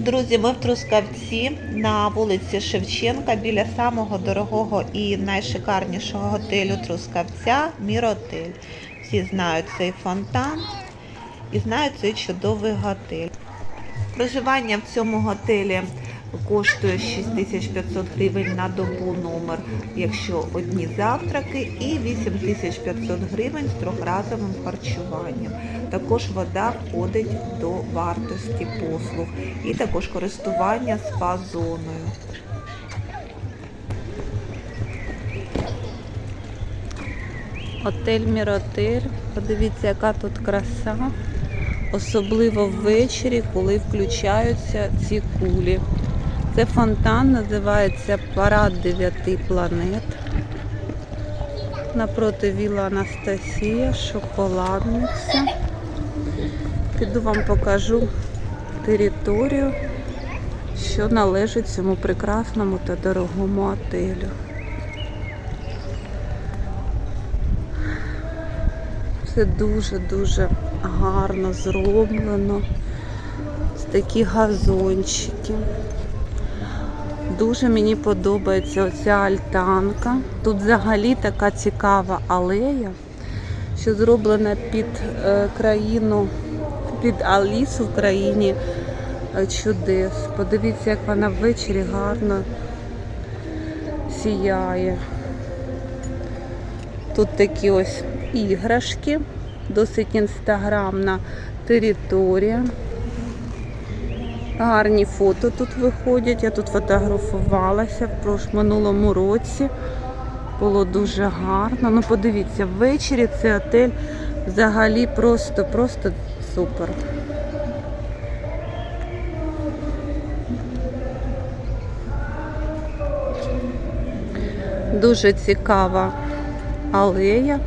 Друзі, ми в Трускавці на вулиці Шевченка біля самого дорогого і найшикарнішого готелю Трускавця Міротель. Всі знають цей фонтан і знають цей чудовий готель. Проживання в цьому готелі коштує 6500 гривень на добу номер, якщо одні завтраки, і 8500 гривень з трьохразовим харчуванням. Також вода входить до вартості послуг і також користування спа-зоною. Отель Міротель. Подивіться, яка тут краса. Особливо ввечері, коли включаються ці кулі. Це фонтан, називається Парад дев'яти планет. Напроти віла Анастасія, шоколадниця. Піду вам покажу територію, що належить цьому прекрасному та дорогому отелю. Все дуже-дуже гарно зроблено. Ось такі газончики. Дуже мені подобається оця альтанка. Тут взагалі така цікава алея, що зроблена під е, країну, під Алісу в країні е, чудес. Подивіться, як вона ввечері гарно сіяє. Тут такі ось іграшки, досить інстаграмна територія. Гарні фото тут виходять. Я тут фотографувалася в минулому році. Було дуже гарно. Ну подивіться, ввечері цей отель взагалі просто, просто супер. Дуже цікава алея.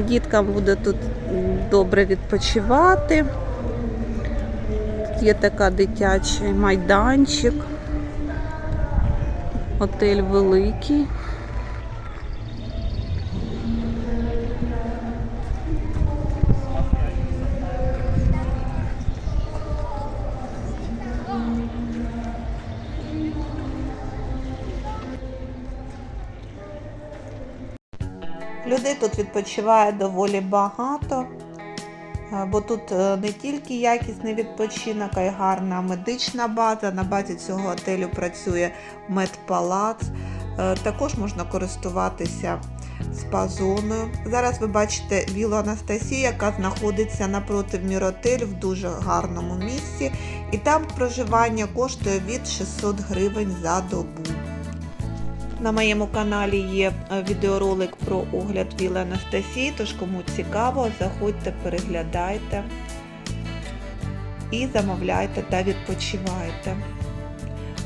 Діткам буде тут добре відпочивати. Тут є така дитячий майданчик. Отель великий. Людей тут відпочиває доволі багато, е, бо тут е, не тільки якісний відпочинок, а й гарна медична база. На базі цього готелю працює медпалац. Е, Також можна користуватися спа-зоною. Зараз ви бачите вілу Анастасія, яка знаходиться напроти Міротель в дуже гарному місці. І там проживання коштує від 600 гривень за добу. На моєму каналі є е, відеоролик про огляд віли Анастасії, тож кому цікаво, заходьте, переглядайте і замовляйте та відпочивайте.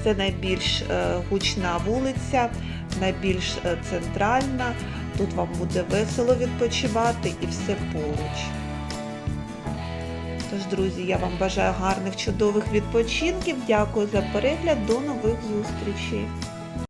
Це найбільш е, гучна вулиця, найбільш е, центральна. Тут вам буде весело відпочивати і все поруч. Тож, друзі, я вам бажаю гарних чудових відпочинків. Дякую за перегляд. До нових зустрічей!